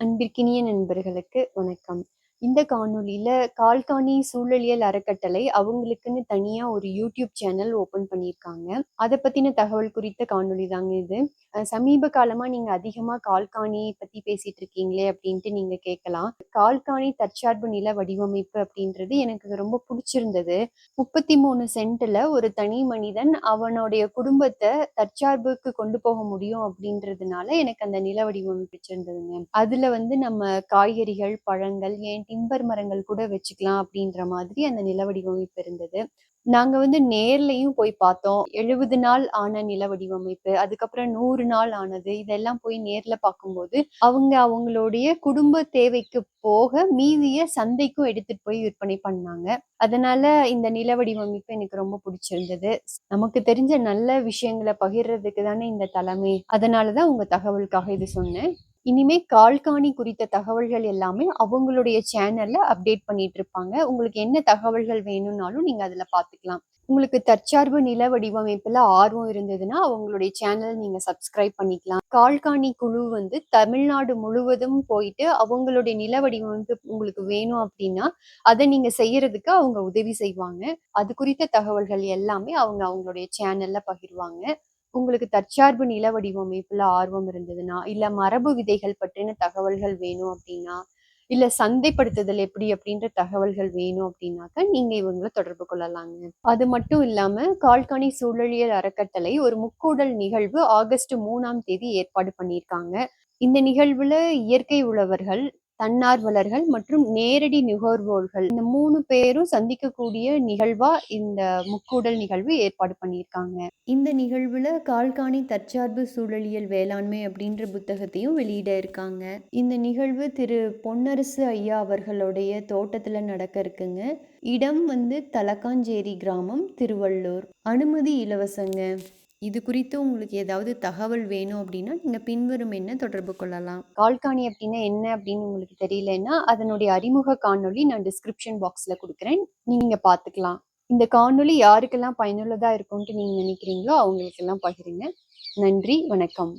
அன்பிற்கினிய நண்பர்களுக்கு வணக்கம். இந்த காணொலியில் கால்காணி சூழலியல் அறக்கட்டளை அவங்களுக்குன்னு தனியா ஒரு யூடியூப் சேனல் ஓப்பன் பண்ணியிருக்காங்க. அதை பத்தின தகவல் குறித்த காணொலி தாங்க இது. சமீப காலமா நீங்க அதிகமா கால்காணி பத்தி பேசிட்டு இருக்கீங்களே அப்படின்ட்டு நீங்க கேட்கலாம். கால்காணி தற்சார்பு நில வடிவமைப்பு அப்படின்றது எனக்கு ரொம்ப பிடிச்சிருந்தது முப்பத்தி மூணு சென்ட்ல ஒரு தனி மனிதன் அவனுடைய குடும்பத்தை தற்சார்புக்கு கொண்டு போக முடியும் அப்படின்றதுனால எனக்கு அந்த நில வடிவமைப்பு பிடிச்சிருந்ததுங்க. அதுல வந்து நம்ம காய்கறிகள், பழங்கள், ஏன் டிம்பர் மரங்கள் கூட வச்சுக்கலாம் அப்படின்ற மாதிரி அந்த நில வடிவமைப்பு இருந்தது. நாங்க வந்து நேர்லயும் போய் பார்த்தோம். 70 நாள் ஆன நில வடிவமைப்பு, அதுக்கப்புறம் நூறு நாள் ஆனது, இதெல்லாம் போய் நேர்ல பார்க்கும்போது, அவங்க அவங்களுடைய குடும்ப தேவைக்கு போக மீதிய சந்தைக்கும் எடுத்துட்டு போய் விற்பனை பண்ணாங்க. அதனால இந்த நில வடிவமைப்பு எனக்கு ரொம்ப பிடிச்சிருந்தது நமக்கு தெரிஞ்ச நல்ல விஷயங்கள பகிர்றதுக்கு தானே இந்த தலைமை அதனால தான் உங்க தகவலுக்காக இது சொன்னேன். இனிமே கால்காணி குறித்த தகவல்கள் எல்லாமே அவங்களுடைய சேனல்ல அப்டேட் பண்ணிட்டு இருப்பாங்க. உங்களுக்கு என்ன தகவல்கள் வேணும்னாலும் நீங்க அதுல பார்த்துக்கலாம். உங்களுக்கு தற்சார்பு நில வடிவமைப்புல ஆர்வம் இருந்ததுன்னா, அவங்களுடைய சேனல் நீங்க சப்ஸ்கிரைப் பண்ணிக்கலாம். கால்காணி குழு வந்து தமிழ்நாடு முழுவதும் போயிட்டு அவங்களுடைய நில வடிவமைப்பு உங்களுக்கு வேணும் அப்படின்னா, அதை நீங்க செய்யறதுக்கு அவங்க உதவி செய்வாங்க. அது குறித்த தகவல்கள் எல்லாமே அவங்க அவங்களுடைய சேனல்ல பகிர்வாங்க. உங்களுக்கு தற்சார்பு நில வடிவமைப்புல ஆர்வம் இருந்ததுன்னா, இல்ல மரபு விதைகள் பற்றின தகவல்கள் வேணும் அப்படின்னா, இல்ல சந்தைப்படுத்துதல் எப்படி அப்படின்ற தகவல்கள் வேணும் அப்படின்னாக்க, நீங்க இவங்களை தொடர்பு கொள்ளலாங்க. அது மட்டும் இல்லாம கால்கனி சூழலியல் அறக்கட்டளை ஒரு முக்கூடல் நிகழ்வு ஆகஸ்ட் மூணாம் தேதி ஏற்பாடு பண்ணியிருக்காங்க. இந்த நிகழ்வுல இயற்கை உழவர்கள், தன்னார்வலர்கள் மற்றும் நேரடி நுகர்வோர்கள் இந்த மூணு பேரும் சந்திக்கக்கூடிய நிகழ்வா இந்த முக்கூடல் நிகழ்வு ஏற்பாடு பண்ணியிருக்காங்க. இந்த நிகழ்வுல கால்காணி தற்சார்பு சூழலியல் வேளாண்மை அப்படின்ற புத்தகத்தையும் வெளியிட இருக்காங்க. இந்த நிகழ்வு திரு பொன்னரசு ஐயா அவர்களுடைய தோட்டத்துல நடக்க இருக்குங்க. இடம் வந்து தலக்காஞ்சேரி கிராமம், திருவள்ளூர். அனுமதி இலவசங்க. இது குறித்து உங்களுக்கு ஏதாவது தகவல் வேணும் அப்படின்னா, நீங்கள் பின்வரும் என்ன தொடர்பு கொள்ளலாம். கால்காணி அப்படின்னா என்ன அப்படின்னு உங்களுக்கு தெரியலன்னா, அதனுடைய அறிமுக காணொளி நான் டிஸ்கிரிப்ஷன் பாக்ஸில் கொடுக்குறேன் நீங்கள் பார்த்துக்கலாம். இந்த காணொளி யாருக்கெல்லாம் பயனுள்ளதாக இருக்கும்ட்டு நீங்கள் நினைக்கிறீங்களோ அவங்களுக்கெல்லாம் பகிருங்க. நன்றி, வணக்கம்.